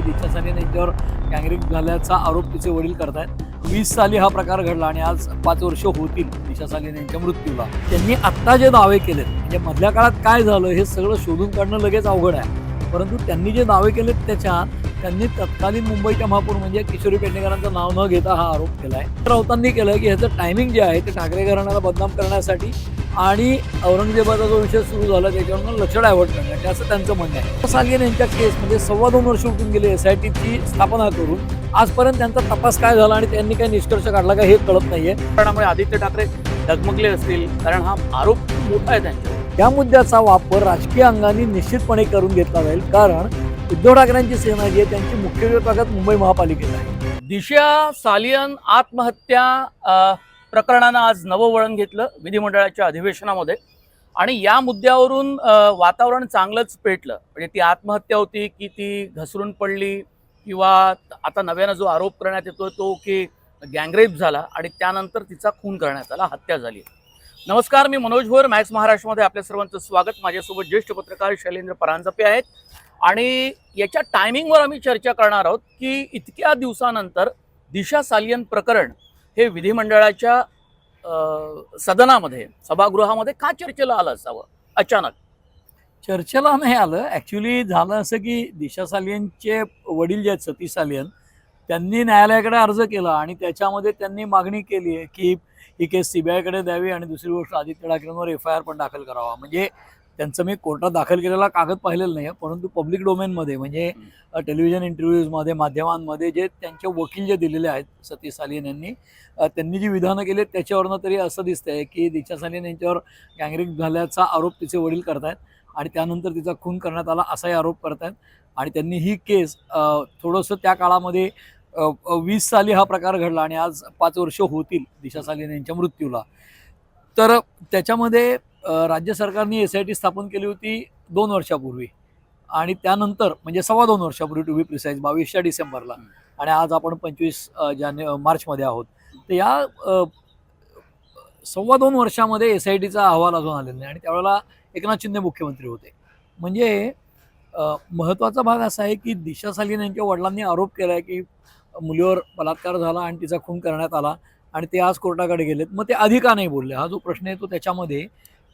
झाली दिशा त्यांच्यावर यांच्यावर गँगरेप झाल्याचा आरोप तिचे वडील करतायत. वीस साली हा प्रकार घडला आणि आज पाच वर्ष होतील दिशा सालीन यांच्या मृत्यूला. त्यांनी आत्ता जे दावे केलेत म्हणजे मधल्या काळात काय झालं हे सगळं शोधून काढणं लगेच अवघड आहे. परंतु त्यांनी जे दावे केलेत त्याच्यात त्यांनी तत्कालीन मुंबईच्या महापौर म्हणजे किशोरी पेडणेकरांचं नाव न घेता हा आरोप केलाय. राऊतांनी केलंय की ह्याचं टायमिंग जे आहे ते ठाकरे घराण्याला बदनाम करण्यासाठी आणि औरंगजेबाचा जो विषय सुरू झाला त्याच्यावरून लक्ष डायव्हर्ट करण्यासाठी असं त्यांचं म्हणणं आहे. सालियन यांच्या केसमध्ये सव्वा दोन वर्ष उठून गेले एस आय टीची स्थापना करून. आजपर्यंत त्यांचा तपास काय झाला आणि त्यांनी काय निष्कर्ष काढला का हे कळत नाहीये. कारणामुळे आदित्य ठाकरे डगमगले असतील कारण हा आरोप मोठा आहे त्यांच्यावर. या मुद्द्याचा वापर राजकीय अंगाने निश्चितपणे करून घेतला जाईल कारण उद्धव ठाकरेंची सेना जी आहे त्यांची मुख्य विभागात मुंबई महापालिकेत आहे. दिशा सालियन आत्महत्या प्रकरणानं आज नवं वळण घेतलं विधिमंडळाच्या अधिवेशनामध्ये. आणि या मुद्द्यावरून वातावरण चांगलंच पेटलं. म्हणजे ती आत्महत्या होती की ती घसरून पडली किंवा आता नव्यानं जो आरोप करण्यात येतो तो की गँगरेप झाला आणि त्यानंतर तिचा खून करण्यात आला हत्या झाली. नमस्कार मी मनोज भोर मॅक्स महाराष्ट्रामध्ये आपल्या सर्वांचं स्वागत. माझ्यासोबत ज्येष्ठ पत्रकार शैलेंद्र परांजपे आहेत. आणि याच्या टायमिंगवर आम्ही चर्चा करणार आहोत की इतक्या दिवसानंतर दिशा सालियन प्रकरण हे विधिमंडळाच्या सदनामध्ये सभागृहामध्ये का चर्चेला आलं असावं? अचानक. चर्चेला नाही आलं. ॲक्च्युली झालं असं की दिशा सालियनचे वडील जे आहेत सतीश सालियन त्यांनी न्यायालयाकडे अर्ज केला आणि त्याच्यामध्ये त्यांनी मागणी केली आहे की ही केस सीबीआयकडे द्यावी आणि दुसरी गोष्ट आदित्य ठाकरेंवर एफ आय आर पण दाखल करावा. म्हणजे त्यांचं मी कोर्टात दाखल केलेला कागद पाहिलेलं नाही परंतु पब्लिक डोमेनमध्ये म्हणजे टेलिव्हिजन इंटरव्ह्यूजमध्ये माध्यमांमध्ये जे त्यांचे वकील जे दिलेले आहेत सतीश सालियन यांनी त्यांनी जी विधानं केली आहेत त्याच्यावरनं तरी असं दिसतंय की दिशा सालियन यांच्यावर गँगरेप झाल्याचा आरोप तिचे वडील करतायत आणि त्यानंतर तिचा खून करण्यात आला असाही आरोप करतायत. आणि त्यांनी ही केस थोडंसं त्या काळामध्ये वीस साली हा प्रकार घडला आणि आज पाच वर्ष होतील दिशा सालियन यांच्या मृत्यूला. तर त्याच्यामध्ये राज्य सरकारने एस आय टी स्थापन केली होती दोन वर्षापूर्वी. आणि त्यानंतर म्हणजे सव्वा दोन वर्षापूर्वी टू बी प्रिसाईज बावीसच्या डिसेंबरला. आणि आज आपण पंचवीस जाने मार्चमध्ये आहोत. तर या सव्वा दोन वर्षामध्ये एस आय टीचा अहवाल अजून आलेला नाही. आणि त्यावेळेला एकनाथ शिंदे मुख्यमंत्री होते. म्हणजे महत्त्वाचा भाग असा आहे की दिशा सालियन यांच्या वडिलांनी आरोप केला आहे की मुलीवर बलात्कार झाला आणि तिचा खून करण्यात आला आणि ते आज कोर्टाकडे गेलेत. मग ते आधी का नाही बोलले. हा जो प्रश्न येतो त्याच्यामध्ये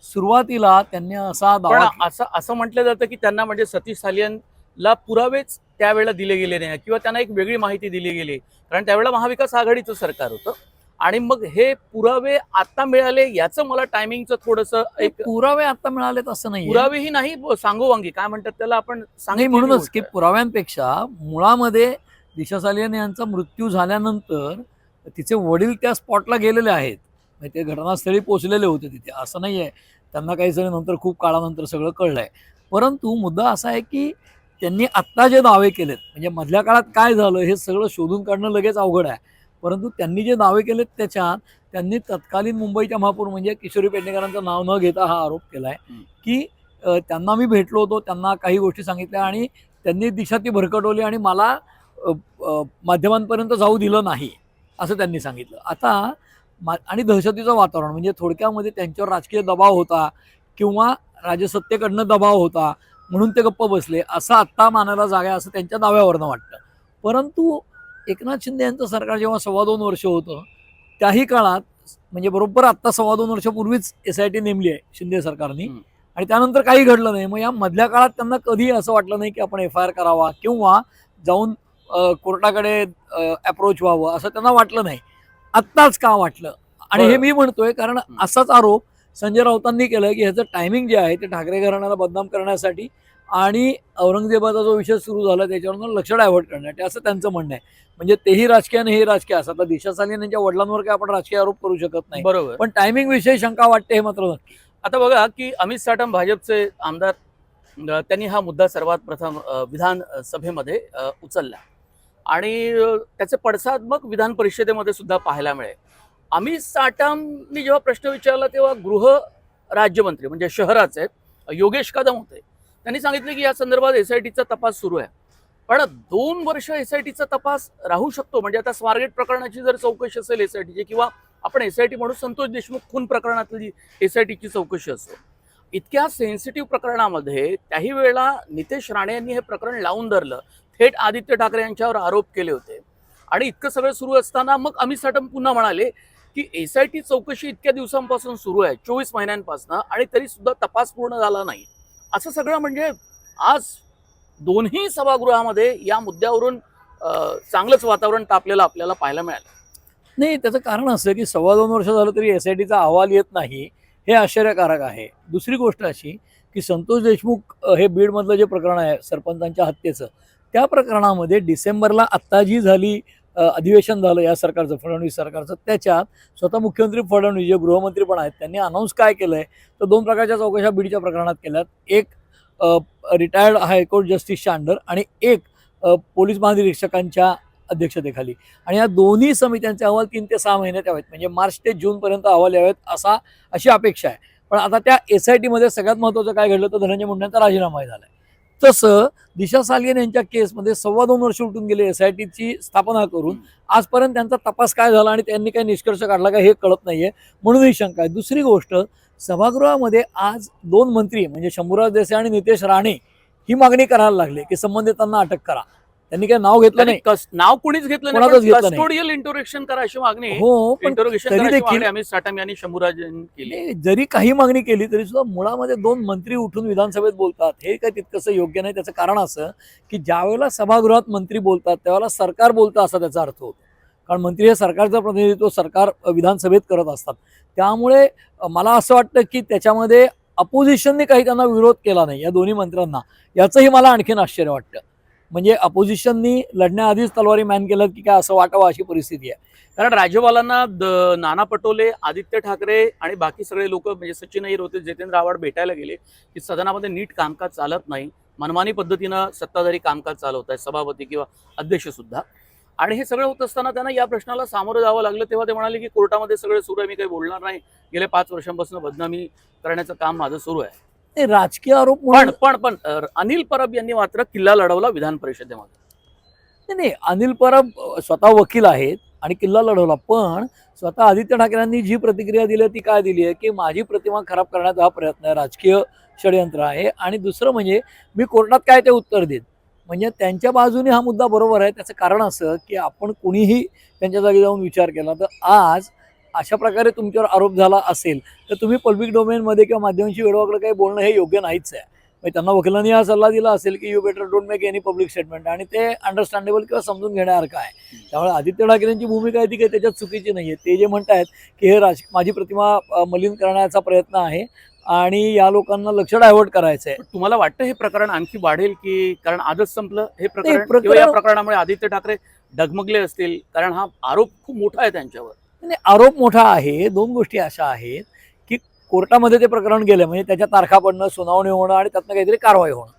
सुरुवातीला त्यांनी असा पण दावा असं असं म्हटलं जातं की त्यांना म्हणजे सतीश सालियनला पुरावेच त्यावेळेला दिले गेले नाही किंवा त्यांना एक वेगळी माहिती दिली गेली. कारण त्यावेळेला महाविकास आघाडीचं सरकार होतं. आणि मग हे पुरावे आता मिळाले याचं मला टायमिंगचं थोडंसं एक पुरावे आता मिळालेत असं नाही पुरावेही नाही सांगोवांगी. काय म्हणतात त्याला आपण नाही सांगितलेली म्हणूनच की. पुराव्यांपेक्षा मुळामध्ये दिशा सालियन यांचा मृत्यू झाल्यानंतर तिचे वडील त्या स्पॉटला गेलेले आहेत. म्हणजे ते घटनास्थळी पोहोचलेले होते तिथे. असं नाही आहे त्यांना काही जण नंतर खूप काळानंतर सगळं कळलं आहे परंतु मुद्दा असा आहे की त्यांनी आत्ता जे दावे केलेत म्हणजे मधल्या काळात काय झालं हे सगळं शोधून काढणं लगेच अवघड आहे. परंतु त्यांनी जे दावे केलेत त्याच्यात त्यांनी तत्कालीन मुंबईच्या महापौर म्हणजे किशोरी पेडणेकरांचं नाव न घेता हा आरोप केला आहे. की त्यांना मी भेटलो होतो त्यांना काही गोष्टी सांगितल्या आणि त्यांनी दिशा ती भरकटवली आणि मला माध्यमांपर्यंत जाऊ दिलं नाही असं त्यांनी सांगितलं. आता मा आणि दहशतीचं वातावरण म्हणजे थोडक्यामध्ये त्यांच्यावर राजकीय दबाव होता किंवा राजसत्तेकडनं दबाव होता म्हणून ते गप्प बसले असं आत्ता मानायला जागा आहे असं त्यांच्या दाव्यावरनं वाटतं. परंतु एकनाथ शिंदे यांचं सरकार जेव्हा सव्वा दोन वर्ष होतं त्याही काळात म्हणजे बरोबर आत्ता सव्वा दोन वर्षापूर्वीच एस आय टी नेमली आहे शिंदे सरकारने. आणि त्यानंतर काही घडलं नाही. मग या मधल्या काळात त्यांना कधी असं वाटलं नाही की आपण एफ आय आर करावा किंवा जाऊन कोर्टाकडे अप्रोच व्हावं असं त्यांना वाटलं नाही. आत्ताच का वाटलं? आणि हे. मी म्हणतोय कारण. असाच आरोप संजय राऊतांनी केलाय की ह्याचं टायमिंग जे आहे ते ठाकरे घराण्याला बदनाम करण्यासाठी आणि औरंगजेबाचा जो विषय सुरू झाला त्याच्यावरून लक्ष डायव्हर्ट करण्यासाठी असं त्यांचं म्हणणं आहे. म्हणजे तेही राजकीय आणि हे राजकीय असं. आता दिशा सालियन यांच्या वडिलांवर काय आपण राजकीय आरोप करू शकत नाही. बरोबर. पण टायमिंग विषयी शंका वाटते हे मात्र. आता बघा की अमित साटम भाजपचे आमदार त्यांनी हा मुद्दा सर्वात प्रथम अ, विधान सभेमध्ये अ, उचलला. आणि त्याचे पडसाद मग विधान परिषदेमध्ये सुद्धा पाहायला मिळेल. अमित साटमनी जेव्हा प्रश्न विचारला तेव्हा गृह राज्यमंत्री म्हणजे शहराचे योगेश कदम होते. त्यांनी सांगितले की या संदर्भात एस आय टीचा तपास सुरू आहे. पण दोन वर्ष एस आय टीचा तपास राहू शकतो. म्हणजे आता स्वारगेट प्रकरणाची जर चौकशी असेल एस आय टीची किंवा आपण एस आय टी म्हणून संतोष देशमुख खून प्रकरणातली एस आय टीची चौकशी असो इतक्या सेन्सिटिव्ह प्रकरणामध्ये त्याही वेळेला नितेश राणे यांनी हे प्रकरण लावून धरलं. थेट आदित्य ठाकरे यांच्यावर आरोप केले होते. आणि इतकं सगळं सुरू असताना मग अमित साटम पुन्हा म्हणाले की एस आय टी चौकशी इतक्या दिवसांपासून सुरू आहे चोवीस महिन्यांपासून आणि तरी सुद्धा तपास पूर्ण झाला नाही. असं सगळं म्हणजे आज दोन्ही सभागृहामध्ये या मुद्द्यावरून चांगलंच वातावरण तापलेलं आपल्याला पाहायला मिळालं. नाही त्याचं कारण असं की सव्वा दोन वर्ष झालं तरी एस आय टीचा अहवाल येत नाही हे आश्चर्यकारक आहे. दुसरी गोष्ट अशी की संतोष देशमुख हे बीडमधलं जे प्रकरण आहे सरपंचांच्या हत्येचं त्या प्रकरणामध्ये डिसेंबरला आत्ता जी झाली अधिवेशन झालं या सरकारचं फडणवीस सरकारचं त्याच्यात स्वतः मुख्यमंत्री फडणवीस जे गृहमंत्री पण आहेत त्यांनी अनाऊन्स काय केलं आहे तर दोन प्रकारच्या चौकशा बीडीच्या प्रकरणात केल्यात. एक रिटायर्ड हायकोर्ट जस्टिसच्या अंडर आणि एक पोलीस महानिरीक्षकांच्या अध्यक्षतेखाली. आणि या दोन्ही समित्यांचे अहवाल तीन ते सहा महिन्यात यावेत. म्हणजे मार्च ते जूनपर्यंत अहवाल यावेत असा अशी अपेक्षा आहे. पण आता त्या एस आय टीमध्ये सगळ्यात महत्त्वाचं काय घडलं तर धनंजय मुंडेंचा राजीनामा झाला आहे तसं दिशा सालियन यांच्या केसमध्ये सव्वा दोन वर्ष उलटून गेले एस आय टीची स्थापना करून. आजपर्यंत त्यांचा तपास काय झाला आणि त्यांनी काय निष्कर्ष काढला का हे कळत नाहीये. म्हणून ही शंका आहे. दुसरी गोष्ट सभागृहामध्ये आज दोन मंत्री म्हणजे शंभूराज देसाई आणि नितेश राणे ही मागणी करायला लागली की संबंधितांना अटक करा. त्यांनी काय नाव घेतलं नाही नाव कुणीच घेतलं नाही. कस्टोडियल इंटरोगेशन करा अशी मागणी हो पण इंटरोगेशन तरी देखील- अमित साटम यांनी शंभूराज केली. जरी काही मागणी केली तरी सुद्धा मुळामध्ये दोन मंत्री उठून विधानसभेत बोलतात. हे काय तितकंसं योग्य नाही त्याचं कारण असं की ज्यावेळेला सभागृहात मंत्री बोलतात त्यावेळेला सरकार बोलतं असा त्याचा अर्थ होतो. कारण मंत्री हे सरकारचं प्रतिनिधित्व सरकार विधानसभेत करत असतात. त्यामुळे मला असं वाटतं की त्याच्यामध्ये अपोजिशनने काही त्यांना विरोध केला नाही या दोन्ही मंत्र्यांना. याचंही मला आणखीन आश्चर्य वाटतं. म्हणजे अपोजिशननी लढण्याआधीच तलवारी मॅन केलं की काय असं वाटावं अशी परिस्थिती आहे. कारण राज्यपालांना द- नाना पटोले आदित्य ठाकरे आणि बाकी सगळे लोक म्हणजे सचिन अहिर होते जितेंद्र आव्हाड भेटायला गेले की सदनामध्ये नीट कामकाज चालत नाही. मनमानी पद्धतीनं सत्ताधारी कामकाज चालवत आहे सभापती किंवा अध्यक्ष सुद्धा. आणि हे सगळं होत असताना त्यांना या प्रश्नाला सामोरं जावं लागलं तेव्हा ते म्हणाले की कोर्टामध्ये सगळे सुरू आहे मी काही बोलणार नाही. गेले पाच वर्षांपासून बदनामी करण्याचं काम माझं सुरू आहे. नाही, राजकीय आरोप पण म्हणून पण पण अ, अनिल परब यांनी मात्र किल्ला लढवला विधान परिषदेमध्ये. नाही नाही अनिल परब अ, स्वतः वकील आहेत आणि किल्ला लढवला पण स्वतः आदित्य ठाकरेंनी जी प्रतिक्रिया दिली ती काय दिली आहे? की माझी प्रतिमा खराब करण्याचा हा प्रयत्न आहे राजकीय षडयंत्र आहे. आणि दुसरं म्हणजे मी कोर्टात काय ते उत्तर देत म्हणजे त्यांच्या बाजूने हा मुद्दा बरोबर आहे. त्याचं कारण असं की आपण कुणीही त्यांच्या जागी जाऊन विचार केला तर आज अशा प्रकारे तुमच्यावर आरोप झाला असेल तर तुम्ही पब्लिक डोमेनमध्ये किंवा माध्यमांशी वेळवाकडे काही बोलणं हे योग्य नाहीच आहे. म्हणजे त्यांना वकिलांनी हा सल्ला दिला असेल की you better don't make any public statement आणि ते अंडरस्टँडेबल किंवा समजून घेण्यासारखं आहे त्यामुळे आदित्य ठाकरेंची भूमिका आहे ती काही त्याच्यात चुकीची नाही आहे ते जे म्हणतायत की हे राज माझी प्रतिमा मलिन करण्याचा प्रयत्न आहे आणि या लोकांना लक्ष डायव्हर्ट करायचं आहे तुम्हाला वाटतं हे प्रकरण आणखी वाढेल की कारण आजच संपलं? हे प्रकरण या प्रकरणामुळे आदित्य ठाकरे डगमगले असतील कारण हा आरोप खूप मोठा आहे त्यांच्यावर. आणि आरोप मोठा आहे दोन गोष्टी अशा आहेत की कोर्टामध्ये ते प्रकरण गेलं म्हणजे त्याच्या तारखा पडणं सुनावणी होणं आणि त्यातनं काहीतरी कारवाई होणं.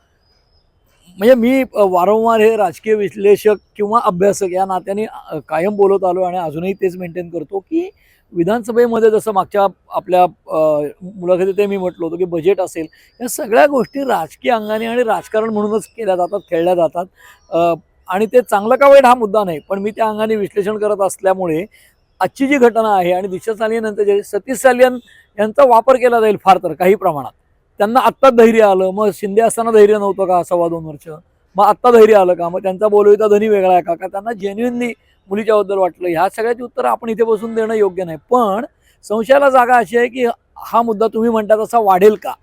म्हणजे मी वारंवार हे राजकीय विश्लेषक किंवा अभ्यासक या नात्याने कायम बोलत आलो आणि अजूनही तेच मेंटेन करतो की विधानसभेमध्ये जसं मागच्या आपल्या मुलाखतीत मी म्हटलं होतं की बजेट असेल या सगळ्या गोष्टी राजकीय अंगाने आणि राजकारण म्हणूनच केल्या जातात खेळल्या जातात. आणि ते चांगलं का वाईट हा मुद्दा नाही पण मी त्या अंगाने विश्लेषण करत असल्यामुळे आजची जी घटना आहे आणि दिशा सालियनंतर जे सतीश सालियन यांचा वापर केला जाईल फार तर काही प्रमाणात. त्यांना आत्ताच धैर्य आलं. मग शिंदे असताना धैर्य नव्हतं का सव्वा दोन वर्ष? मग आत्ता धैर्य आलं का? मग त्यांचा बोलविता धनी वेगळा आहे का? का त्यांना जेन्युनली मुलीच्याबद्दल वाटलं? ह्या सगळ्याची उत्तरं आपण इथे बसून देणं योग्य नाही. पण संशयाला जागा अशी आहे की हा मुद्दा तुम्ही म्हणता तसा वाढेल का?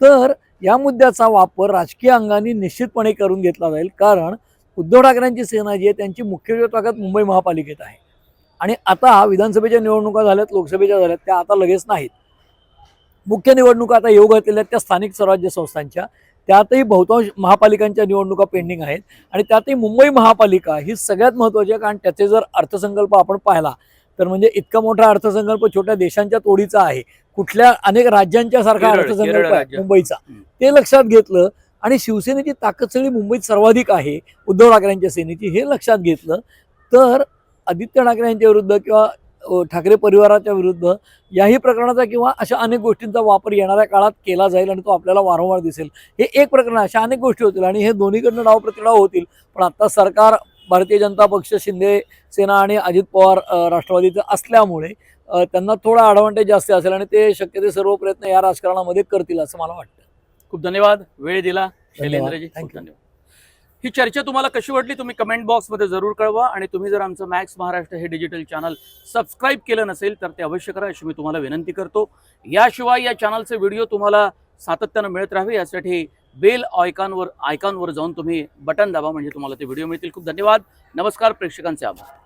तर या मुद्द्याचा वापर राजकीय अंगाने निश्चितपणे करून घेतला जाईल. कारण उद्धव ठाकरेंची सेना जी आहे त्यांची मुख्य ताकद मुंबई महापालिकेत आहे. आणि आता विधानसभेच्या निवडणुका झाल्यात लोकसभेच्या झाल्यात त्या आता लगेच नाहीत. मुख्य निवडणुका आता येऊ घातलेल्या आहेत त्या स्थानिक स्वराज्य संस्थांच्या. त्यातही बहुतांश महापालिकांच्या निवडणुका पेंडिंग आहेत. आणि त्यातही मुंबई महापालिका ही सगळ्यात महत्त्वाची आहे कारण त्याचे जर अर्थसंकल्प आपण पाहिला तर म्हणजे इतका मोठा अर्थसंकल्प छोट्या देशांच्या तोडीचा आहे. कुठल्या अनेक राज्यांच्या सारखा अर्थसंकल्प आहे. मुंबईचा. ते लक्षात घेतलं आणि शिवसेनेची ताकद सगळी मुंबईत सर्वाधिक आहे उद्धव ठाकरेंच्या सेनेची हे लक्षात घेतलं. तर आदित्य ठाकरे यांच्या विरुद्ध किंवा ठाकरे परिवाराच्या विरुद्ध याही प्रकरणाचा किंवा अशा अनेक गोष्टींचा वापर येणाऱ्या काळात केला जाईल आणि तो आपल्याला वारंवार दिसेल. हे एक प्रकरण. अशा अनेक गोष्टी होतील आणि हे दोन्हीकडनं डाव प्रतिडाव होतील. पण आता सरकार भारतीय जनता पक्ष शिंदे सेना आणि अजित पवार राष्ट्रवादीचं असल्यामुळे त्यांना थोडा ॲडव्हान्टेज जास्त असेल आणि ते शक्य ते सर्व प्रयत्न या राजकारणामध्ये करतील असं मला वाटतं. खूप धन्यवाद. वेळ दिला. शैलेंद्रजी खूप you. धन्यवाद. ही चर्चा तुम्हाला कशी वाटली तुम्ही कमेंट बॉक्समध्ये जरूर कळवा आणि तुम्ही जर आमचं मॅक्स महाराष्ट्र हे डिजिटल चॅनल सबस्क्राईब केलं नसेल तर ते अवश्य करा अशी मी तुम्हाला विनंती करतो. याशिवाय या चॅनलचे व्हिडिओ तुम्हाला सातत्यानं मिळत राहावे यासाठी बेल आयकॉनवर आयकॉनवर जाऊन तुम्ही बटन दाबा म्हणजे तुम्हाला ते व्हिडिओ मिळतील. खूप धन्यवाद. नमस्कार प्रेक्षकांचे आभार.